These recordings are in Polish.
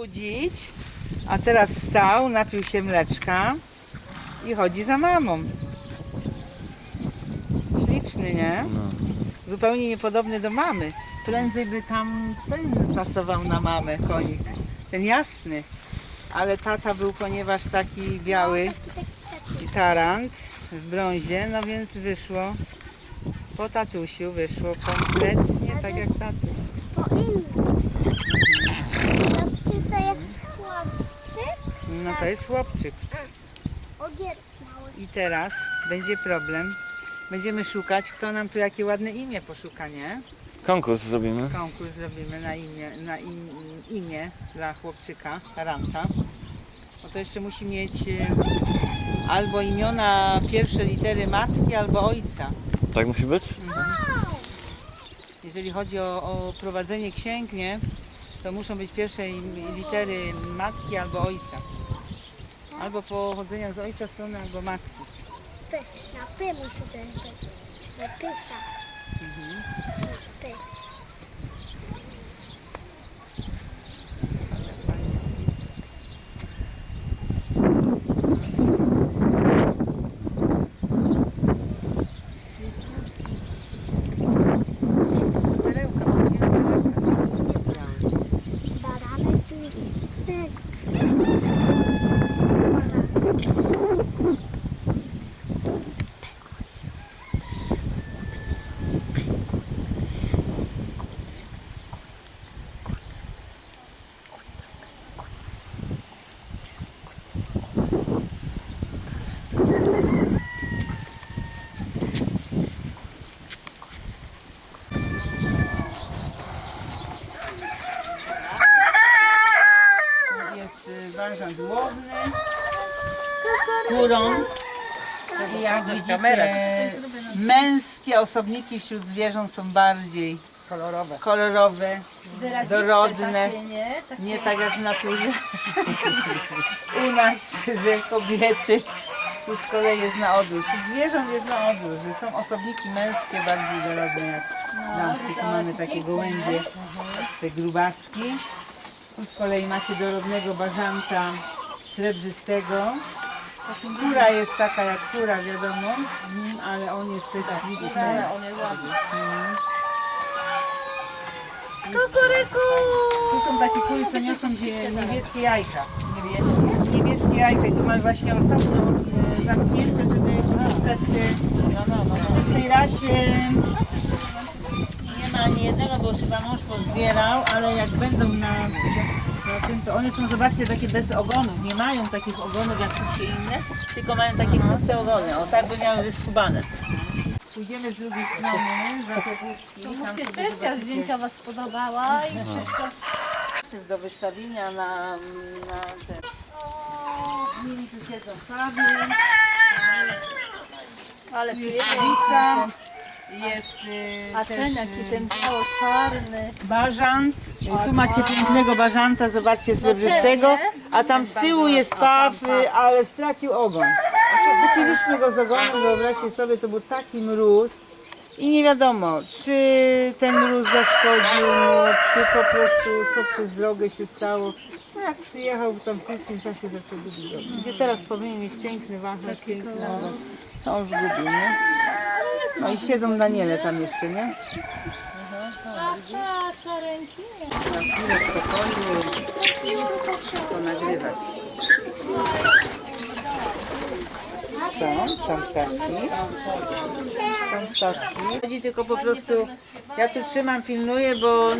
budzić, a teraz wstał, napił się mleczka i chodzi za mamą. Śliczny, nie? Zupełnie niepodobny do mamy. Prędzej by tam ten pasował na mamę, konik. Ten jasny. Ale tata był, ponieważ taki biały i tarant w brązie, no więc wyszło po tatusiu, wyszło kompletnie tak jak tatuś. Po innym. To jest chłopczyk, No to jest chłopczyk. ogier mały. I teraz będzie problem. Będziemy szukać, kto nam tu jakie ładne imię poszuka, nie? Konkurs zrobimy. Konkurs zrobimy na imię, na im, imię dla chłopczyka, taranta. Bo to jeszcze musi mieć e, albo imiona pierwsze litery matki, albo ojca. Tak musi być? Jeżeli chodzi o, o prowadzenie księg, nie? To muszą być pierwsze im- litery matki albo ojca. Albo pochodzenia z ojca strony, albo matki. P. Na P musi to. Na P. Perełka, Baranek tu jest tak. Jest y, warsztat łowny, skórą. I jak widzicie, męskie osobniki wśród zwierząt są bardziej kolorowe, kolorowe dorodne. Nie tak jak w naturze. U nas, że kobiety, tu z kolei jest na odwrót. Wśród zwierząt jest na odwrót, że są osobniki męskie bardziej dorodne jak damskie. Tu mamy takie gołębie, te grubaski. Tu z kolei macie dorodnego bażanta srebrzystego. Kura jest taka jak kura, wiadomo, mm, ale on jest też śliczny. On jest ładny. Kukuryku! Tu są takie kury, co niosą dzie- niebieskie jajka. Niebieskie. Niebieskie jajka i tu masz właśnie osobno e, zamknięte, żeby uzyskać te No, no, no. w tej rasie nie ma ani jednego, bo chyba mąż pozbierał, ale jak będą na, to one są, zobaczcie, takie bez ogonów. Nie mają takich ogonów jak wszystkie inne, tylko mają takie puste ogony. O, tak by miały wyskubane. Pójdziemy z drugiej strony, za te. To mu się sesja zdjęciowa spodobała i wszystko. jest do wystawienia na, na te... Mieli tu siedzą kawy, Ale tu jest jest y, A też, ten y, jaki ten cało czarny. Bażant. Tu macie pięknego bażanta, zobaczcie, srebrzystego. A tam z tyłu jest paw, y, ale stracił ogon. Wycięliśmy go z ogonu, wyobraźcie sobie, to był taki mróz. I nie wiadomo, czy ten mróz zaszkodził mu, czy po prostu co przez drogę się stało. No jak przyjechał, to w krótkim czasie zaczął gubić ogon. Gdzie teraz powinien mieć piękny wachlarz, piękny ogon. To on zgubił, nie? No i siedzą Daniele tam jeszcze, nie? A ta carenki. Na chwilę spokoju to nagrywać. Są, są ptaszki. Są ptaszki. Chodzi tylko po prostu, ja tu trzymam, pilnuję, bo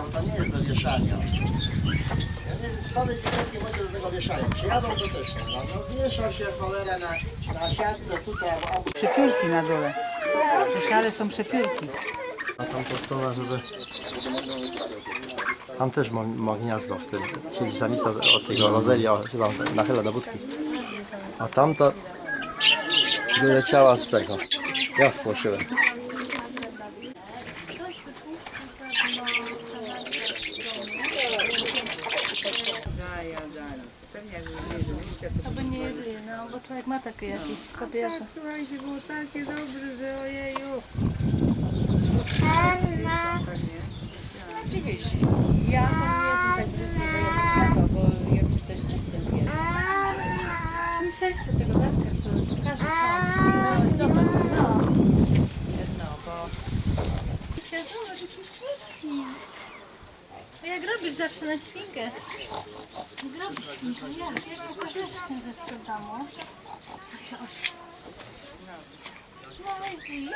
łódka, bo to nie jest do wieszania. Sobie nie może do tego wieszania. Przyjadą to też. No, no wiesza się cholera na, na siatce tutaj albo obok. przepiórki na dole. Szale są przepiórki. A tam to strona, żeby... Tam też ma, ma gniazdo w tym. Siedzi samica od tego rozelia, chyba nachyla do budki. A tamta wyleciała z tego. Ja spłoszyłem. Daja, daja. Pewnie jak nie To by nie jedli, no bo człowiek ma takie jakieś sobie. Tak, słuchajcie, było takie dobre, że ojeju. Anna. Oczywiście. Ja to nie jestem tak brzydka, bo jakoś też czystym jest. Dzisiaj chcę tego darka, co pokażę. No i zobacz, no. No, bo Siedzą, pięknie. Jak robisz zawsze na świnkę? Jak robisz świnkę? Jak? Jak pokażeszkę ze sprzedamu? No widzisz?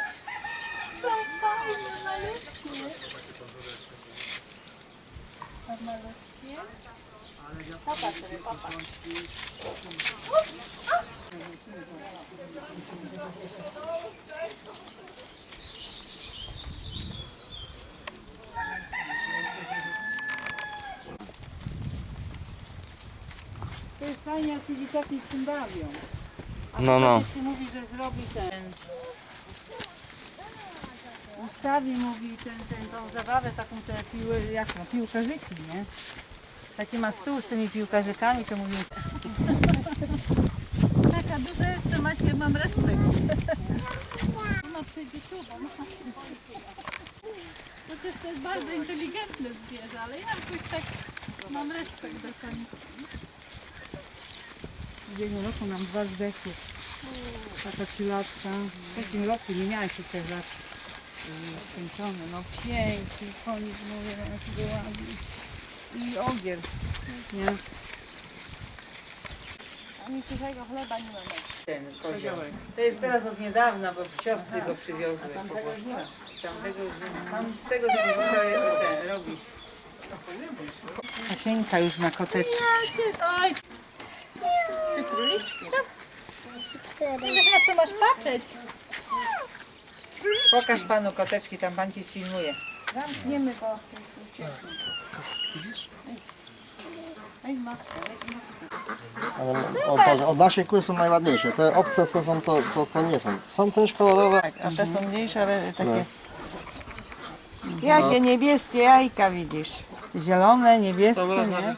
Są fajne, malutkie. A malutkie? Popatrz sobie, popatrz. to jest fajnie, jak się dzieciaki z tym bawią. No, no. Jeśli mówi, że zrobi ten... Ustawi, mówi, ten, ten, tą zabawę, taką te piły, jak to, piłkarzyki, nie? Taki ma stół z tymi piłkarzykami, to mówi, Taka duża jestem, a się mam respekt. Ona przyjdzie tu, bo ma Chociaż to jest bardzo inteligentne zwierzę, ale ja jakoś tak mam respekt do końca. W ubiegłym roku nam dwa zdechły. Taka trzylatka. W takim roku nie miała się też lat yy, skończone. No piękny konik, mówię, no jakiego ładny. I ogier, nie? Ani suchego chleba nie mamy. Ten koziołek. To jest teraz od niedawna, bo siostry go przywiozły. A tamtego już nie ma. Tamtego już nie ma. Tam z tego co zostaje ten robi. Kasieńka już ma koteczki. Cztery. na co masz patrzeć? Pokaż panu koteczki, tam pan ci sfilmuje. Zamkniemy go. Ej, matka. Ale od, od naszej kury są najładniejsze. Te obce są, są to, to, co nie są. Są też kolorowe. Tak, a te są mniejsze, ale takie... No. Jakie niebieskie jajka widzisz. Zielone, niebieskie, nie?